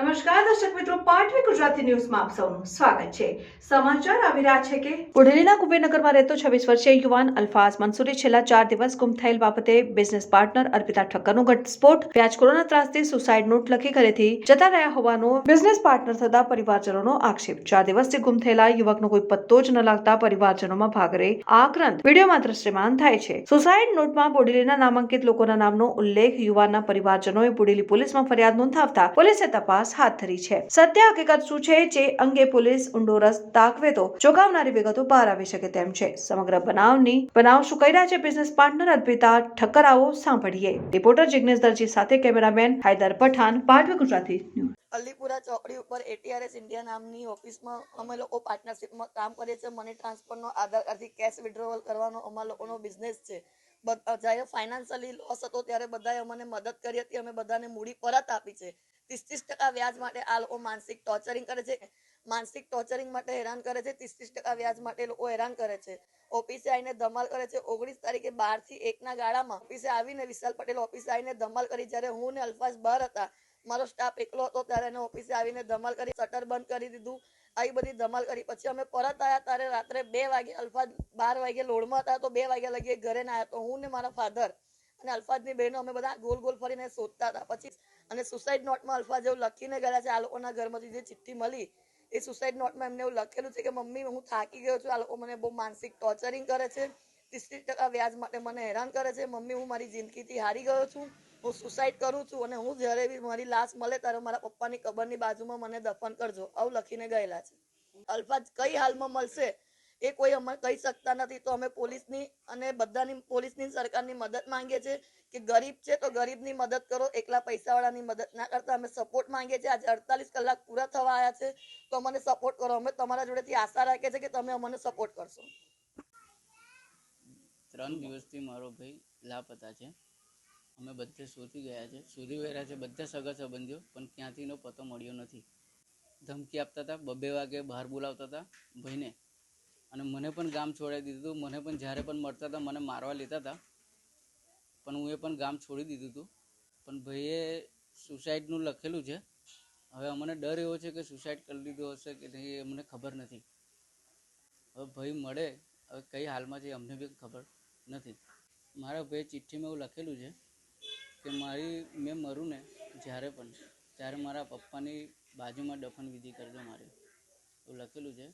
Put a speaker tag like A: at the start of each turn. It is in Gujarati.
A: નમસ્કાર, દર્શક મિત્રો, પાટવી ગુજરાતી ન્યૂઝમાં આપ સૌનું સ્વાગત છે. સમાચાર આવી રહ્યા છે કે બુઢેલીના કુબેરનગરમાં રહેતો છવ્વીસ વર્ષીય યુવાન અલ્ફાઝ મંસૂરી છેલ્લા ચાર દિવસ ગુમ થયેલ બાબતે બિઝનેસ પાર્ટનર અર્પિતા ઠક્કરનો ઘટસ્ફોટ. વ્યાજખોરોના ત્રાસથી સુસાઇડ નોટ લખી ઘરેથી જતા રહ્યા હોવાનો બિઝનેસ પાર્ટનર થતા પરિવારજનોનો આક્ષેપ. ચાર દિવસથી ગુમ થયેલા યુવકનો કોઈ પત્તો જ ન લાગતા પરિવારજનોમાં ભાગરે આક્રંત વિડીયોમાં દ્રશ્યમાન થાય છે. સુસાઇડ નોટમાં બોડેલીના નામાંકિત લોકોના નામનો ઉલ્લેખ યુવાનના પરિવારજનોએ બોડેલી પોલીસમાં ફરિયાદ નોંધાવતા પોલીસે તપાસ હાથ ધરી છે. સત્ય હકીકત શું છે? જે અંગે પોલીસ ઊંડો રસ દાખવે તો ચોંકાવનારી વિગતો બહાર આવી શકે તેમ છે. સમગ્ર બનાવની, બનાવ શું કર્યા છે? બિઝનેસ પાર્ટનર અર્પિતા ઠક્કર સાંભળીએ. રિપોર્ટર જિગ્નેશ દરજી સાથે કેમેરામેન હાયદર પઠાણ પાટવી ગુજરાતી
B: અલીપુરા ચોકડી ઉપર એટીઆરએસ ઇન્ડિયા નામની ઓફિસમાં અમે લોકો પાર્ટનરશિપમાં કામ કરીએ છીએ. મની ટ્રાન્સફરનો આધાર કાર્ડથી કેશ વિડ્રોવલ કરવાનો અમારા લોકોનો બિઝનેસ છે. જ્યારે ફાઇનાન્શિયલી લોસ હતો ત્યારે બધાએ અમને મદદ કરી હતી. અમે બધાને મૂડી પરત આપી છે. ત્રીસ ત્રીસ ટકા વ્યાજ માટે આ લોકો માનસિક ટોર્ચરિંગ કરે છે. માનસિક ટોર્ચરિંગ માટે હેરાન કરે છે. ત્રીસ ત્રીસ ટકા વ્યાજ માટે લોકો હેરાન કરે છે. ઓફિસે આવીને ધમાલ કરે છે. ઓગણીસ તારીખે બારથી એકના ગાળામાં ઓફિસે આવીને વિશાલ પટેલ ઓફિસે આવીને ધમાલ કરી. જ્યારે હું ને અલ્ફાઝ બહાર હતા, મારો સ્ટાફ એકલો હતો ત્યારે એને ઓફિસે આવીને ધમાલ કરી શટર બંધ કરી દીધું. આવી બધી ધમાલ કરી. પછી અમે પરત આવ્યા ત્યારે રાત્રે બે વાગે અલ્ફાઝ બાર વાગે લોડમાં હતા તો બે વાગ્યા લગી ઘરે ના આવ્યા તો હું ને મારા ફાધર અને અલ્ફાઝની બહેનો અમે બધા ગોલ ગોલ ફરીને શોધતા હતા. પછી અને સુસાઇડ નોટમાં અલ્ફાઝ એવું લખીને ગયા છે, આ લોકોના ઘરમાંથી જે ચિઠ્ઠી મળી એ સુસાઇડ નોટમાં એમને એવું લખેલું છે કે, મમ્મી, હું થાકી ગયો છું. આ લોકો મને બહુ માનસિક ટોર્ચરિંગ કરે છે. ત્રીસ ટકા વ્યાજ માટે મને હેરાન કરે છે. મમ્મી, હું મારી જિંદગીથી હારી ગયો છું. હું સુસાઇડ કરું છું અને હું જ્યારે બી મારી લાશ મળે ત્યારે મારા પપ્પાની કબરની બાજુમાં મને દફન કરજો. આવું લખીને ગયેલા છે. અલ્ફાજ કઈ હાલમાં મળશે એ કોઈ અમે કહી શકતા નથી. તો અમે પોલીસની અને બધાની, પોલીસની સરકારની મદદ માંગીએ છીએ કે ગરીબ છે તો ગરીબની મદદ કરો. એકલા પૈસાવાળાની મદદ ના કરતા અમે સપોર્ટ માંગીએ છીએ. આજે અડતાલીસ કલાક પૂરા થવા આવ્યા છે તો અમને સપોર્ટ કરો. અમે તમારા જોડેથી આશા રાખીએ છીએ કે તમે અમને સપોર્ટ કરશો.
C: ત્રણ દિવસથી મારો ભાઈ લાપતા છે. અમે બધે શોધી ગયા છે. શોધી ગયા છે બધા સગા સંબંધીઓ, પણ ક્યાંથીનો પતો મળ્યો નથી. ધમકી આપતા હતા, બબે વાગે બહાર બોલાવતા હતા ભાઈને. અને મને પણ ગામ છોડાવી દીધું હતું. મને પણ જ્યારે પણ મળતા હતા, મને મારવા લેતા હતા. પણ હું એ પણ ગામ છોડી દીધું હતું. પણ ભાઈએ સુસાઇડનું લખેલું છે. હવે અમને ડર એવો છે કે સુસાઇડ કરી લીધો હશે કે નહીં અમને ખબર નથી. હવે ભાઈ મળે. હવે કઈ હાલમાં છે અમને બી ખબર નથી. મારા ભાઈ ચિઠ્ઠીમાં એવું લખેલું છે. કે મારી, મેં મરું ને જ્યારે પણ, ત્યારે મારા પપ્પાની બાજુમાં દફન વિધિ કરજો મારી. એવું લખેલું છે.